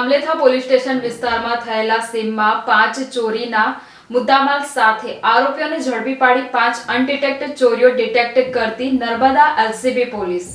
Amletha police station વિસ્તારમાં થયેલા સીમમાં પાંચ ચોરીના મુદ્દામાલ સાથે આરોપીઓને ઝડપી પાડી પાંચ અનડિટેક્ટ ચોરીઓ ડિટેક્ટ કરતી Narmada LCB police.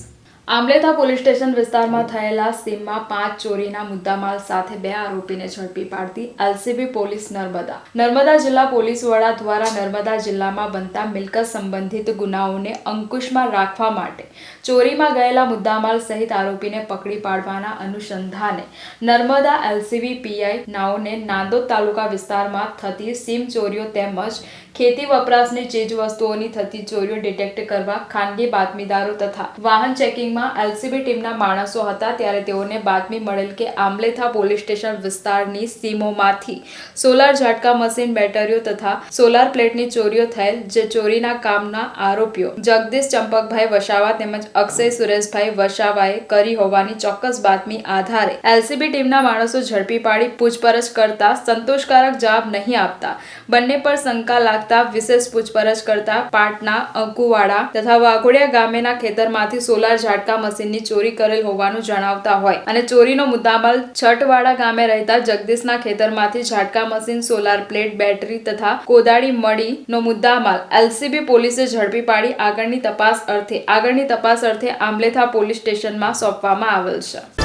Amletha police station વિસ્તારમાં થયેલા સીમમાં પાંચ ચોરીના મુદ્દામાલ સાથે બે આરોપીને ઝડપી પાડતી એલસીબી પોલીસ નર્મદા. નર્મદા જિલ્લા પોલીસ વડા દ્વારા નર્મદા જિલ્લામાં બનતા મિલકત સંબંધિત ગુનાઓને અંકુશમાં રાખવા માટે ચોરીમાં ગયેલા મુદ્દામાલ સહિત આરોપીને પકડી પાડવાના અનુસંધાને નર્મદા એલસીબી પીઆઈ નાઓને નાંદોદ તાલુકા વિસ્તારમાં થતી સીમ ચોરીઓ તેમજ ખેતી વપરાશની ચીજ વસ્તુઓની થતી ચોરીઓ ડિટેક્ટ કરવા ખાનગી બાતમીદારો તથા વાહન ચેકિંગમાં એલસીબી ટીમના માણસો હતા ત્યારે તેઓને બાતમી મળેલ કે આમલેથા પોલીસ સ્ટેશન વિસ્તારની સીમોમાંથી સોલાર ઝાટકા મશીન બેટરીઓ તથા સોલાર પ્લેટની ચોરીઓ થયેલ, જે ચોરીના કામના આરોપીઓ જગદીશ ચંપકભાઈ વસાવા તેમજ અક્ષય સુરેશભાઈ વસાવાએ કરી હોવાની ચોક્કસ બાતમી આધારે એલસીબી ટીમના માણસો ઝડપી પાડી પૂછપરછ કરતા સંતોષકારક જવાબ નહીં આપતા. બંને પર શંકા લાગતા વિશેષ પૂછપરછ કરતા પાટના અંકુવાડા તથા વાઘોડિયા ગામેના ખેતરમાંથી સોલાર ઝાટકા મશીનની ચોરી કરેલ હોવાનું જણાવતા હોય. અને ચોરીનો મુદ્દામાલ છટવાડા ગામે રહેતા જગદીશના ખેતરમાંથી ઝાટકા મશીન, સોલાર પ્લેટ, બેટરી તથા કોદાળી મળી નો મુદ્દામાલ એલસીબી પોલીસે ઝડપી પાડી આગળની તપાસ અર્થે આગળની તપાસ અર્થે આમલેથા પોલીસ સ્ટેશનમાં સોંપવામાં આવેલ છે.